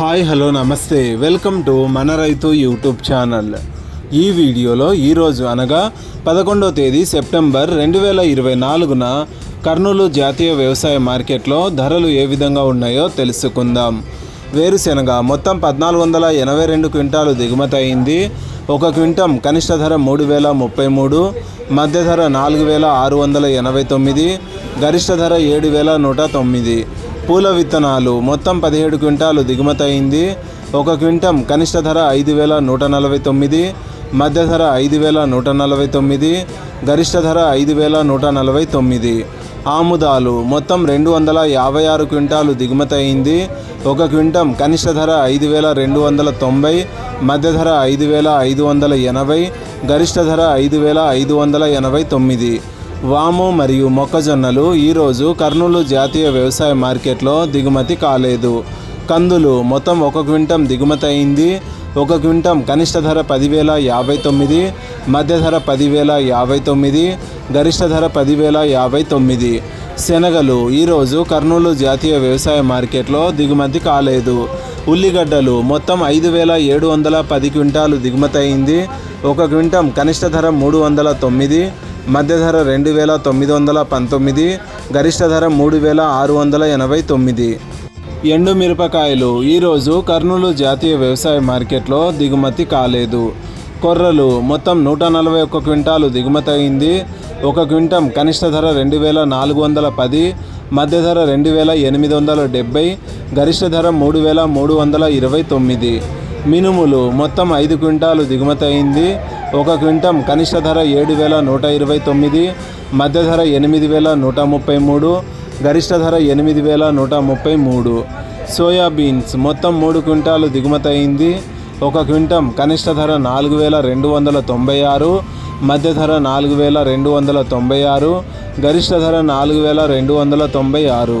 Hi hello namaste. Welcome to మన రైతు YouTube channel. ఈ వీడియోలో ఈరోజు అనగా పదకొండవ తేదీ సెప్టెంబర్ రెండు వేల ఇరవై నాలుగున కర్నూలు జాతీయ వ్యవసాయ మార్కెట్లో ధరలు ఏ విధంగా ఉన్నాయో తెలుసుకుందాం. వేరుశెనగ మొత్తం పద్నాలుగు వందల ఎనభై రెండు క్వింటాలు దిగుమతి అయింది. ఒక క్వింటం కనిష్ట ధర మూడు వేల ముప్పై మూడు మధ్య ధర నాలుగు వేల ఆరు వందల ఎనభై తొమ్మిది గరిష్ట ధర ఏడు వేల నూట తొమ్మిది. పూల విత్తనాలు. మొత్తం పదిహేడు క్వింటాలు దిగుమతయింది ఒక క్వింటం కనిష్ట ధర ఐదు వేల నూట నలభై తొమ్మిది మధ్య ధర ఐదు వేల నూట నలభై తొమ్మిది గరిష్ట ధర ఐదు వేల నూట నలభై తొమ్మిది. ఆముదాలు. మొత్తం రెండు వందల యాభై ఆరు క్వింటాలు దిగుమతయింది ఒక క్వింటం కనిష్ట ధర ఐదు వేల రెండు వందల తొంభై మధ్య ధర ఐదు వేల ఐదు వందల ఎనభై గరిష్ట ధర ఐదు వేల ఐదు వందల ఎనభై తొమ్మిది. వాము మరియు మొక్కజొన్నలు ఈరోజు కర్నూలు జాతీయ వ్యవసాయ మార్కెట్లో దిగుమతి కాలేదు. కందులు మొత్తం ఒక క్వింటం దిగుమతి అయింది. ఒక క్వింటం కనిష్ట ధర పదివేల యాభై తొమ్మిది మధ్య ధర పదివేల యాభై తొమ్మిది గరిష్ట ధర పదివేల యాభై తొమ్మిది. శనగలు ఈరోజు కర్నూలు జాతీయ వ్యవసాయ మార్కెట్లో దిగుమతి కాలేదు. ఉల్లిగడ్డలు మొత్తం ఐదు వేల ఏడు వందల పది క్వింటాలు దిగుమతి అయింది. ఒక క్వింటం కనిష్ట ధర మూడు వందల తొమ్మిది మధ్య ధర రెండు వేల తొమ్మిది వందల పంతొమ్మిది గరిష్ట ధర మూడు వేల ఆరు వందల ఎనభై తొమ్మిది. ఎండు మిరపకాయలు. ఈరోజు కర్నూలు జాతీయ వ్యవసాయ మార్కెట్లో దిగుమతి కాలేదు. కొర్రలు మొత్తం నూట నలభై ఒక్క క్వింటాలు దిగుమతి అయింది. ఒక క్వింటం కనిష్ట ధర రెండు వేల నాలుగు వందల పది మధ్య ధర రెండు వేల ఎనిమిది వందల డెబ్బై గరిష్ట ధర మూడు వేల మూడు వందల ఇరవై తొమ్మిది. మినుములు మొత్తం ఐదు క్వింటాలు దిగుమతి అయింది. ఒక క్వింటం కనిష్ట ధర ఏడు వేల నూట ఇరవై తొమ్మిది మధ్య ధర ఎనిమిది వేల నూట ముప్పై మూడు గరిష్ట ధర ఎనిమిది వేల నూట ముప్పై మూడు. సోయాబీన్స్ మొత్తం మూడు క్వింటాలు దిగుమతి అయింది ఒక క్వింటం కనిష్ట ధర నాలుగు వేల రెండు వందల తొంభై ఆరు మధ్య ధర నాలుగు వేల రెండు వందల తొంభై ఆరు గరిష్ట ధర నాలుగు వేల రెండు వందల తొంభై ఆరు.